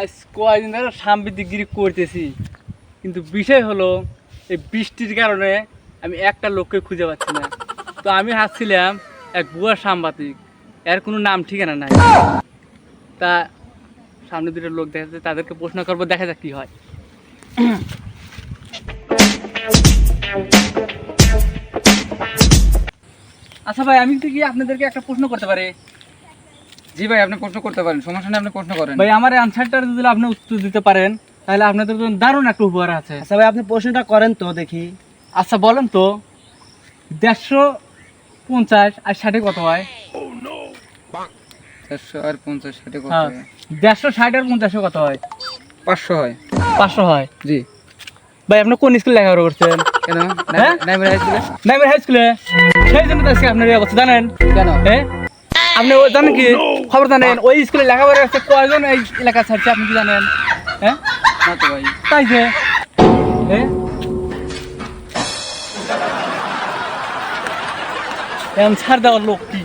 আজ কয়দিন ধরে সাম্বিদিগিরি করতেছি। কিন্তু বিষয় হলো, এই বৃষ্টির কারণে আমি একটা লোককে খুঁজে পাচ্ছি না। তো আমি হাসছিলাম এক বুয়া সাংবাদিক। এর কোনো নাম ঠিকানা নাই। তা সামনে দুটো লোক দেখা যাচ্ছে, তাদেরকে প্রশ্ন করব, দেখা যাক কি হয়। আচ্ছা ভাই, আমি কি আপনাদেরকে একটা প্রশ্ন করতে পারি? জি ভাই আপনি প্রশ্ন করতে পারেন সমস্যা নেই আপনি প্রশ্ন করেন। ভাই আমার অ্যান্সারটা যদি আপনি উত্তর দিতে পারেন তাহলে আপনাদের জন্য দারুণ একটা উপহার আছে। আচ্ছা ভাই আপনি প্রশ্নটা করেন তো দেখি। আচ্ছা বলেন তো দেড়শো পঞ্চাশ আর ষাটে কত হয়? চারশো আর পঞ্চাশ ষাটে কত হ্যাঁ? দেড়শো ষাট আর পঞ্চাশে কত হয়? পাঁচশো হয়। পাঁচশো হয়? জি। ভাই আপনি কোন স্কুলে লেখাপড়া করছেন? কেন? হ্যাঁ? নাইমের হাই স্কুলে? নাইমের হাই স্কুলে। সেই জন্য তো আজকে আপনার এই অবস্থা জানেন? কেন? হ্যাঁ? আপনি ও জানেন কি? খবর জানেন ওই স্কুলে লেখাপড়া আছে কয়জন এই এলাকা ছাড়ছে আপনি কি জানেন? হ্যাঁ? ভাই তাই যে হ্যাঁ? ছাড় দেওয়ার লোক কি?